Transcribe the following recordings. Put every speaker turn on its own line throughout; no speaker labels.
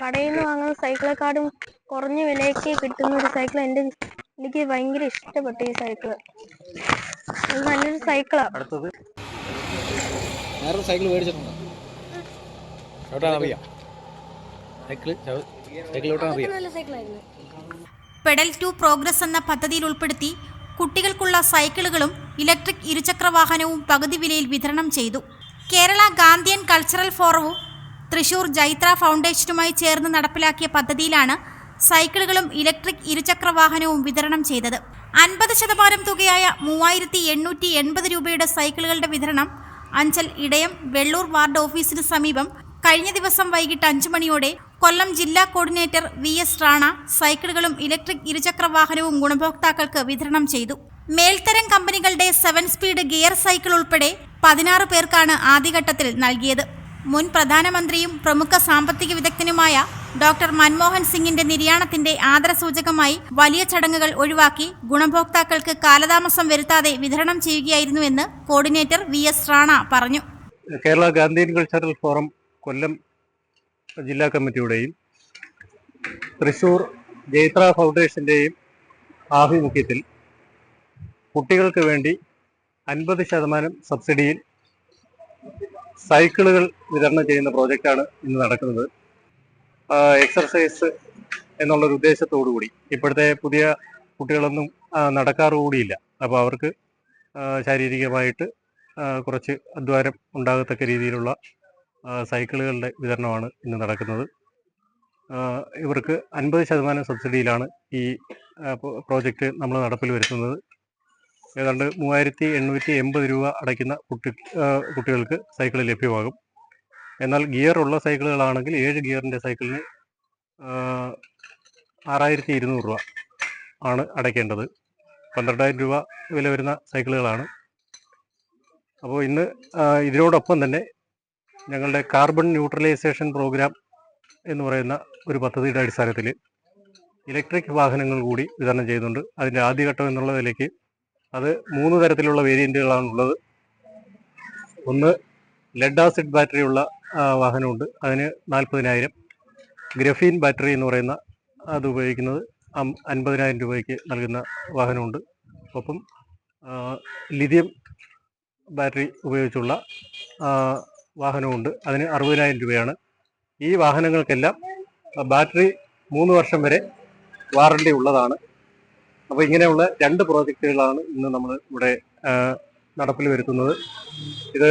കടയിൽ നിന്ന് വാങ്ങുന്ന സൈക്കിളെക്കാളും കുറഞ്ഞ വിലയ്ക്ക് കിട്ടുന്ന ഒരു സൈക്കിൾ എന്റെ എനിക്ക് ഭയങ്കര ഇഷ്ടപ്പെട്ടു ഈ സൈക്കിൾ. ഇത് നല്ലൊരു സൈക്കിളാണ്
അടുത്തത്.
സൈക്കിൾ മേടിച്ചിട്ടുണ്ടോ. ചവിട്ടാൻ അറിയാം. സൈക്കിൾ സൈക്കിൾ ചവിട്ടാൻ അറിയാം.
നല്ല സൈക്കിളായിരുന്നു.
പെഡൽ ടു പ്രോഗ്രസ് എന്ന പദ്ധതിയിൽ ഉൾപ്പെടുത്തി കുട്ടികൾക്കുള്ള സൈക്കിളുകളും ഇലക്ട്രിക് ഇരുചക്ര വാഹനവും പകുതി വിലയിൽ വിതരണം ചെയ്തു. കേരള ഗാന്ധിയൻ കൾച്ചറൽ ഫോറവും തൃശൂർ ജൈത്ര ഫൗണ്ടേഷനുമായി ചേർന്ന് നടപ്പിലാക്കിയ പദ്ധതിയിലാണ് സൈക്കിളുകളും ഇലക്ട്രിക് ഇരുചക്ര വാഹനവും വിതരണം ചെയ്തത്. അൻപത് ശതമാനം തുകയായ മൂവായിരത്തി എണ്ണൂറ്റി എൺപത് രൂപയുടെ സൈക്കിളുകളുടെ വിതരണം അഞ്ചൽ ഇടയം വെള്ളൂർ വാർഡ് ഓഫീസിന് സമീപം കഴിഞ്ഞ ദിവസം വൈകിട്ട് അഞ്ചു മണിയോടെ കൊല്ലം ജില്ലാ കോർഡിനേറ്റർ വി എസ് റാണ സൈക്കിളുകളും ഇലക്ട്രിക് ഇരുചക്ര വാഹനവും ഗുണഭോക്താക്കൾക്ക് വിതരണം ചെയ്തു. മേൽത്തരം കമ്പനികളുടെ സെവൻ സ്പീഡ് ഗിയർ സൈക്കിൾ ഉൾപ്പെടെ പതിനാറ് പേർക്കാണ് ആദ്യഘട്ടത്തിൽ നൽകിയത്. മുൻ പ്രധാനമന്ത്രിയും പ്രമുഖ സാമ്പത്തിക വിദഗ്ധനുമായ ഡോക്ടർ മൻമോഹൻ സിംഗിന്റെ നിര്യാണത്തിന്റെ ആദരസൂചകമായി വലിയ ചടങ്ങുകൾ ഒഴിവാക്കി ഗുണഭോക്താക്കൾക്ക് കാലതാമസം വരുത്താതെ വിതരണം ചെയ്യുകയായിരുന്നുവെന്ന് കോർഡിനേറ്റർ വി എസ് റാണ പറഞ്ഞു.
കേരള ഗാന്ധിയൻ കൾച്ചറൽ ഫോറം കൊല്ലം ജില്ലാ കമ്മിറ്റിയുടെയും തൃശൂർ ജൈത്ര ഫൗണ്ടേഷന്റെയും ആഭിമുഖ്യത്തിൽ കുട്ടികൾക്ക് വേണ്ടി അൻപത് ശതമാനം സബ്സിഡിയിൽ സൈക്കിളുകൾ വിതരണം ചെയ്യുന്ന പ്രോജക്റ്റാണ് ഇന്ന് നടക്കുന്നത്. എക്സർസൈസ് എന്നുള്ളൊരു ഉദ്ദേശത്തോടു കൂടി ഇപ്പോഴത്തെ പുതിയ കുട്ടികളൊന്നും നടക്കാറുകൂടിയില്ല നടക്കാറ് അപ്പോൾ അവർക്ക് ശാരീരികമായിട്ട് കുറച്ച് അധ്വാനം ഉണ്ടാകത്തക്ക രീതിയിലുള്ള സൈക്കിളുകളുടെ വിതരണമാണ് ഇന്ന് നടക്കുന്നത്. ഇവർക്ക് അൻപത് ശതമാനം സബ്സിഡിയിലാണ് ഈ പ്രോജക്റ്റ് നമ്മൾ നടപ്പിൽ വരുത്തുന്നത്. ഏതാണ്ട് മൂവായിരത്തി എണ്ണൂറ്റി എൺപത് രൂപ അടയ്ക്കുന്ന കുട്ടി കുട്ടികൾക്ക് സൈക്കിൾ ലഭ്യമാകും. എന്നാൽ ഗിയർ ഉള്ള സൈക്കിളുകളാണെങ്കിൽ ഏഴ് ഗിയറിന്റെ സൈക്കിളിന് ആറായിരത്തി ഇരുന്നൂറ് രൂപ ആണ് അടയ്ക്കേണ്ടത്. പന്ത്രണ്ടായിരം രൂപ വില വരുന്ന സൈക്കിളുകളാണ്. അപ്പോൾ ഇന്ന് ഇതിനോടൊപ്പം തന്നെ ഞങ്ങളുടെ കാർബൺ ന്യൂട്രലൈസേഷൻ പ്രോഗ്രാം എന്ന് പറയുന്ന ഒരു പദ്ധതിയുടെ അടിസ്ഥാനത്തിൽ ഇലക്ട്രിക് വാഹനങ്ങൾ കൂടി വിതരണം ചെയ്യുന്നുണ്ട്. അതിന്റെ ആദ്യഘട്ടം എന്നുള്ള നിലയ്ക്ക് അത് മൂന്ന് തരത്തിലുള്ള വേരിയന്റുകളാണ് ഉള്ളത്. ഒന്ന് ലെഡ് ആസിഡ് ബാറ്ററി ഉള്ള വാഹനമുണ്ട്. അതിന് നാൽപ്പതിനായിരം ഗ്രഫീൻ ബാറ്ററി എന്ന് പറയുന്ന അത് ഉപയോഗിക്കുന്നത് അൻപതിനായിരം രൂപയ്ക്ക് നൽകുന്ന വാഹനമുണ്ട്. ഒപ്പം ലിഥിയം ബാറ്ററി ഉപയോഗിച്ചുള്ള വാഹനമുണ്ട്. അതിന് അറുപതിനായിരം രൂപയാണ്. ഈ വാഹനങ്ങൾക്കെല്ലാം ബാറ്ററി മൂന്ന് വർഷം വരെ വാറണ്ടി ഉള്ളതാണ്. അപ്പോൾ ഇങ്ങനെയുള്ള രണ്ട് പ്രോജക്റ്റുകളാണ് ഇന്ന് നമ്മൾ ഇവിടെ നടപ്പിൽ വരുത്തുന്നത്. ഇത്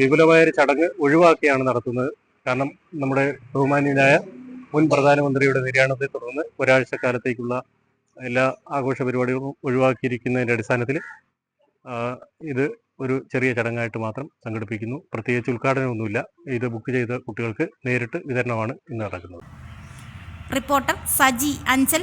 വിപുലമായൊരു ചടങ്ങ് ഒഴിവാക്കിയാണ് നടത്തുന്നത്. കാരണം നമ്മുടെ ബഹുമാന്യനായ മുൻ പ്രധാനമന്ത്രിയുടെ നിര്യാണത്തെ തുടർന്ന് ഒരാഴ്ചക്കാലത്തേക്കുള്ള എല്ലാ ആഘോഷ പരിപാടികളും ഒഴിവാക്കിയിരിക്കുന്നതിന്റെ അടിസ്ഥാനത്തിൽ ഇത് ഒരു ചെറിയ ചടങ്ങായിട്ട് മാത്രം സംഘടിപ്പിക്കുന്നു. പ്രത്യേകിച്ച് ഉദ്ഘാടനമൊന്നുമില്ല. ഇത് ബുക്ക് ചെയ്ത കുട്ടികൾക്ക് നേരിട്ട് വിതരണമാണ് ഇന്ന് നടക്കുന്നത്.
റിപ്പോർട്ടർ സജി അഞ്ചൽ.